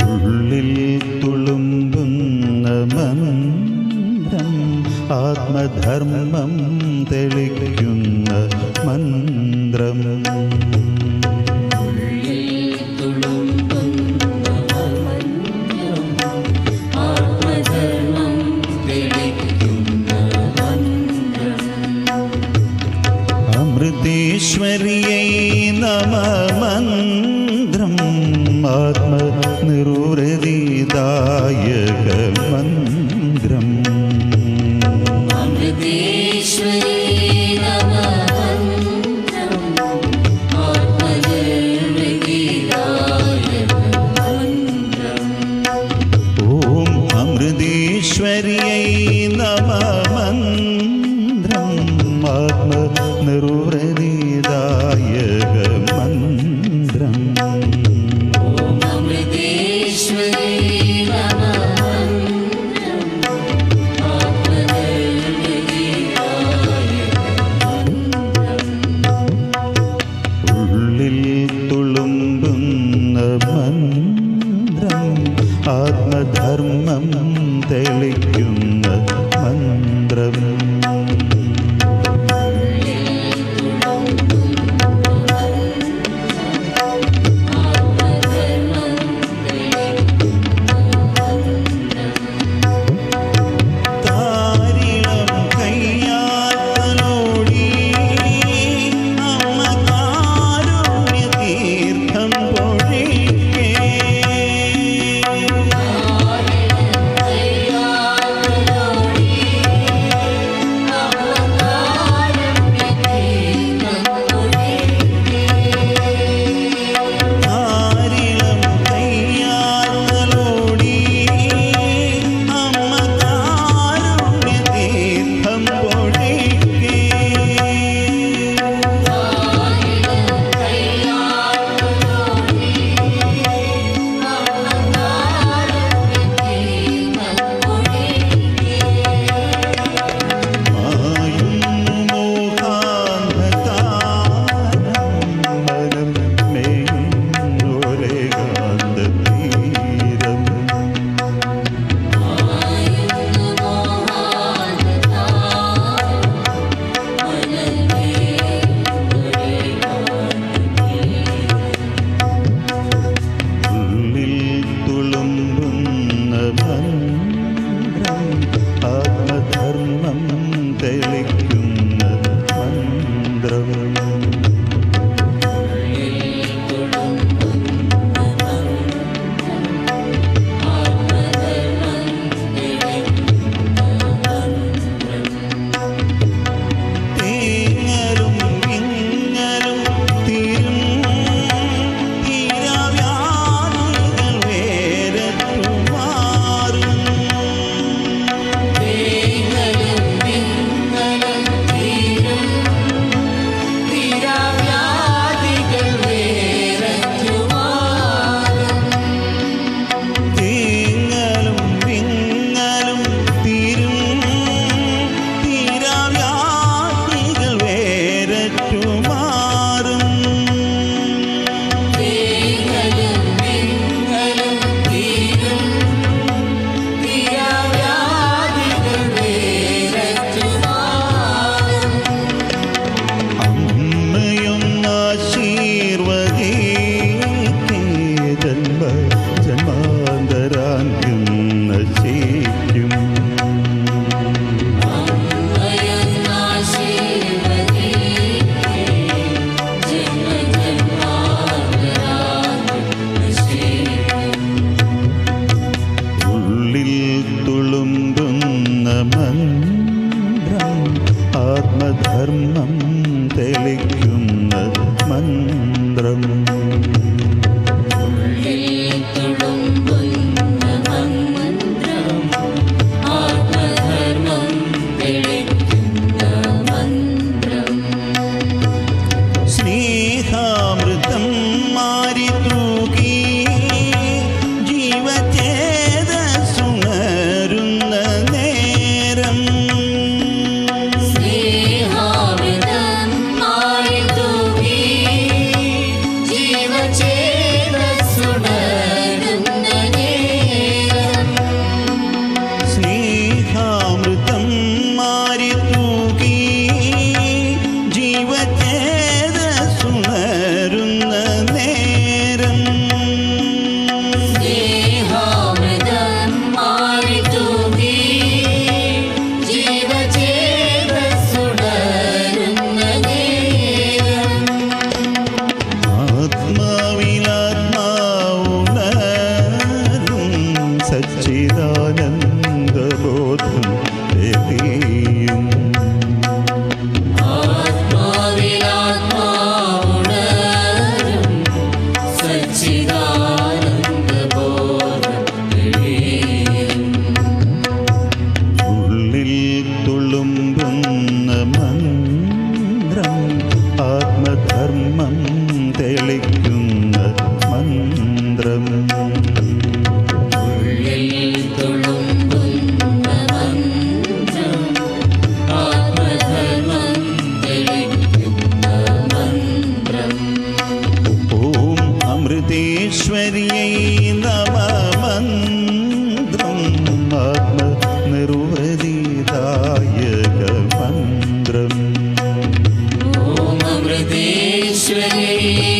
ഉള്ളിൽ തുളുമ്പുന്ന മന്ത്രം ആത്മധർമ്മം തെളിക്കുന്ന മന്ത്രം. അമൃതേശ്വരിയൈ നമ മന്ത്രം ആത്മ തുറന്ന് നിറൂറ മന്ത്രം സച്ചിദാനന്ദബോധം ലഭിയും. ഉള്ളിൽ തുളുമ്പുന്ന മന്ത്രം ആത്മധർമ്മം തെളിക്കുന്ന മന്ത്രം ईश्वरी